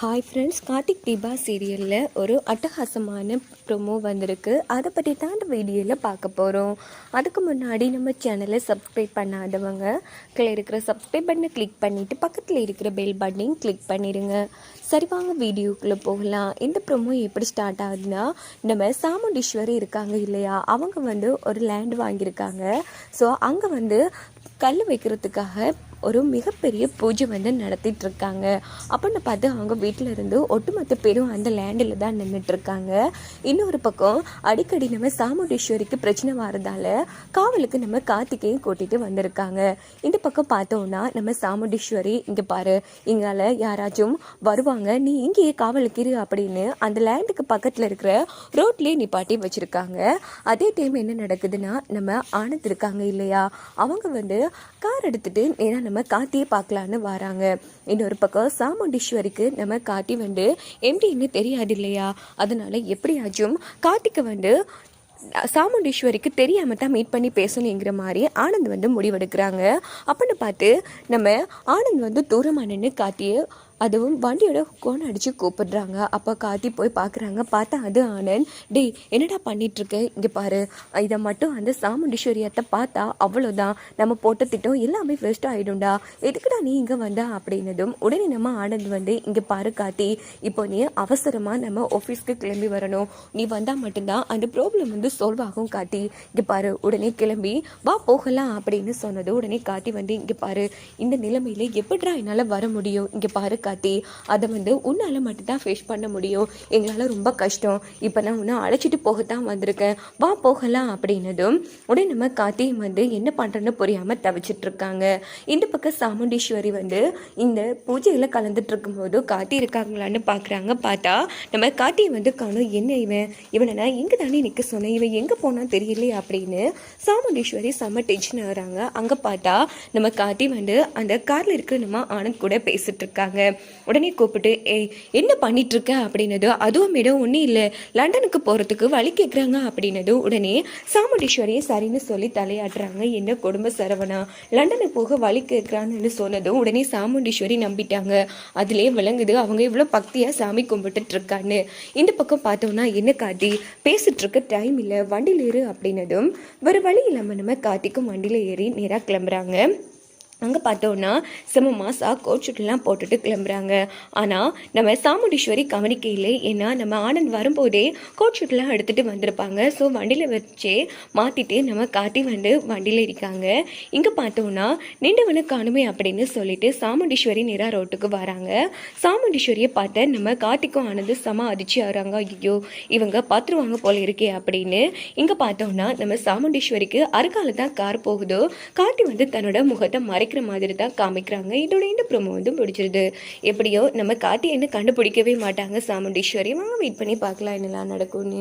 Hi friends Karthik Deepa சீரியலில் ஒரு அட்டகாசமான ப்ரொமோ வந்திருக்கு. அதை பற்றி தான் அந்த வீடியோவில் பார்க்க போகிறோம் அதுக்கு முன்னாடி நம்ம சேனலை சப்ஸ்கிரைப் பண்ணாதவங்க கீழே இருக்கிற சப்ஸ்கிரைப் பட்டனை கிளிக் பண்ணிவிட்டு பக்கத்தில் இருக்கிற பெல் பட்டனையும் கிளிக் பண்ணிடுங்க சரி வாங்க வீடியோக்குள்ளே போகலாம். இந்த ப்ரொமோ எப்படி ஸ்டார்ட் ஆகுதுன்னா நம்ம சாமுண்டீஸ்வரி இருக்காங்க இல்லையா? அவங்க வந்து ஒரு லேண்ட் வாங்கியிருக்காங்க. ஸோ அங்கே வந்து கல் வைக்கிறதுக்காக ஒரு மிகப்பெரிய பூஜை வந்து நடத்திட்டு இருக்காங்க அப்படின்னு பார்த்து அவங்க வீட்டில் இருந்து ஒட்டுமொத்த பேரும் அந்த லேண்டில் தான் நின்றுட்டு இருக்காங்க இன்னொரு பக்கம் அடிக்கடி நம்ம சாமுண்டீஸ்வரிக்கு பிரச்சனை வரதால காவலுக்கு நம்ம கார்த்திகையும் கூட்டிட்டு வந்திருக்காங்க. இந்த பக்கம் பார்த்தோம்னா நம்ம சாமுண்டீஸ்வரி இங்கே பாரு இங்கால யாராச்சும் வருவாங்க நீ இங்கேயே காவலுக்கு இரு அப்படின்னு அந்த லேண்டுக்கு பக்கத்தில் இருக்கிற ரோட்லேயே நிப்பாட்டி வச்சிருக்காங்க. அதே டைம் என்ன நடக்குதுன்னா நம்ம ஆனந்த் இருக்காங்க இல்லையா? அவங்க வந்து கார் எடுத்துகிட்டு நேராக நம்ம காத்தியே பார்க்கலான்னு வராங்க. இன்னொரு பக்கம் சாமுண்டீஸ்வரிக்கு நம்ம காட்டி வந்து எம்டின்னு தெரியாது இல்லையா? அதனால் எப்படியாச்சும் கார்த்திக்கு வந்து சாமுண்டீஸ்வரிக்கு தெரியாமல் தான் மீட் பண்ணி பேசணுங்கிற மாதிரி ஆனந்த் வந்து முடிவெடுக்கிறாங்க. அப்படின்னு பார்த்து நம்ம ஆனந்த் வந்து தூரமாக நின்று காத்தியை அதுவும் வண்டியோட கோன் அடித்து கூப்பிடுறாங்க. அப்போ காத்தி போய் பார்க்குறாங்க பார்த்தா அது ஆனந்த். டேய் என்னடா பண்ணிகிட்ருக்க இங்கே பாரு. இதை மட்டும் அந்த சாமுண்டீஸ்வரியத்தை பார்த்தா அவ்வளோதான் நம்ம போட்ட திட்டம் எல்லாமே வேஸ்ட் ஆகிடும்டா எதுக்குடா நீ இங்கே வந்தா? அப்படின்னதும் உடனே நம்ம ஆனந்த் வந்து இங்கே பாரு காத்தி இப்போ நீ அவசரமாக நம்ம ஆஃபீஸ்க்கு கிளம்பி வரணும். நீ வந்தால் மட்டும்தான் அந்த ப்ராப்ளம் வந்து சால்வ் ஆகும் காத்தி இங்கே பாரு. உடனே கிளம்பி வா போகலாம். அப்படின்னு சொன்னது உடனே காத்தி வந்து இங்கே பாரு. இந்த நிலைமையில எப்படிடா என்னால் வர முடியும்? இங்கே பாரு காட்டி அதை வந்து உன்னால் மட்டும்தான் ஃபேஸ் பண்ண முடியும். எங்களால் ரொம்ப கஷ்டம். இப்போ நான் உன்னை அழைச்சிட்டு போகத்தான் வந்திருக்கேன். வா போகலாம் அப்படின்னதும் உடனே நம்ம காத்தியும் வந்து என்ன பண்ணுறேன்னு புரியாமல் தவிச்சிட்டு இருக்காங்க. இந்த பக்கம் சாமுண்டீஸ்வரி வந்து இந்த பூஜையில் கலந்துட்டு இருக்கும்போது காத்தி இருக்காங்களான்னு பார்க்குறாங்க பார்த்தா நம்ம காத்தியை வந்து காணும் என்ன இவன்? இவனை நான் எங்கே தானே நிற்க சொன்னேன்? இவன் எங்கே போனால் தெரியலையே அப்படின்னு சாமுண்டீஸ்வரி செம்ம டென்ஷன் ஆகிறாங்க. அங்கே பார்த்தா நம்ம காத்தி வந்து அந்த காரில் இருக்கிற நம்ம ஆனந்த் கூட பேசிகிட்ருக்காங்க இருக்காங்க. உடனே கூப்பிட்டு ஏய் என்ன பண்ணிட்டு இருக்க அப்படின்னது அதுவும் இடம் ஒன்றும் இல்லை. லண்டனுக்கு போகிறதுக்கு வழி கேட்குறாங்க அப்படின்னதும் உடனே சாமுண்டீஸ்வரியை சரின்னு சொல்லி தலையாடுறாங்க என்ன குடும்ப சரவணா? லண்டனுக்கு போக வழி கேட்குறான்னு சொன்னதும் உடனே சாமுண்டீஸ்வரி நம்பிட்டாங்க. அதிலே விளங்குது அவங்க இவ்வளோ பக்தியாக சாமி கும்பிட்டுட்ருக்கான்னு. இந்த பக்கம் பார்த்தோம்னா என்ன காட்டி பேசிட்டு இருக்க டைம் இல்லை வண்டியில் ஏறு அப்படின்னதும் ஒரு வழி இல்லாமல் நம்ம கார்த்திக்கும் வண்டியில் ஏறி நேராக கிளம்புறாங்க. அங்கே பார்த்தோன்னா செம மாசா கோச்சுட்டுலாம் போட்டுட்டு கிளம்புறாங்க. ஆனால் நம்ம சாமுண்டீஸ்வரி கவனிக்கையில் ஏன்னா நம்ம ஆனந்த் வரும்போதே கோச்சுட்டுலாம் எடுத்துகிட்டு வந்திருப்பாங்க. ஸோ வண்டியில் வச்சே மாற்றிட்டு நம்ம காட்டி வந்து வண்டியில் இருக்காங்க. இங்கே பார்த்தோன்னா நின்றவனு காணுமே அப்படின்னு சொல்லிட்டு சாமுண்டீஸ்வரி நேராக ரோட்டுக்கு வராங்க. சாமுண்டீஸ்வரியை பார்த்த நம்ம கார்த்திக்கும் ஆனந்த் செம அதிர்ச்சி ஆகிறாங்க. ஐயோ இவங்க பார்த்துருவாங்க போல இருக்கே அப்படின்னு. இங்கே பார்த்தோன்னா நம்ம சாமுண்டீஸ்வரிக்கு அருகால தான் கார் போகுதோ காட்டி வந்து தன்னோட முகத்தை மறை மறைக்கிற மாதிரி தான் காமிக்கிறாங்க. இதோட இந்த ப்ரோமோ வந்து பிடிச்சிருது எப்படியோ நம்ம காட்டி என்ன கண்டுபிடிக்கவே மாட்டாங்க சாமுண்டீஸ்வரி. வாங்க வெயிட் பண்ணி பார்க்கலாம். என்னெல்லாம் நடக்கும்னு.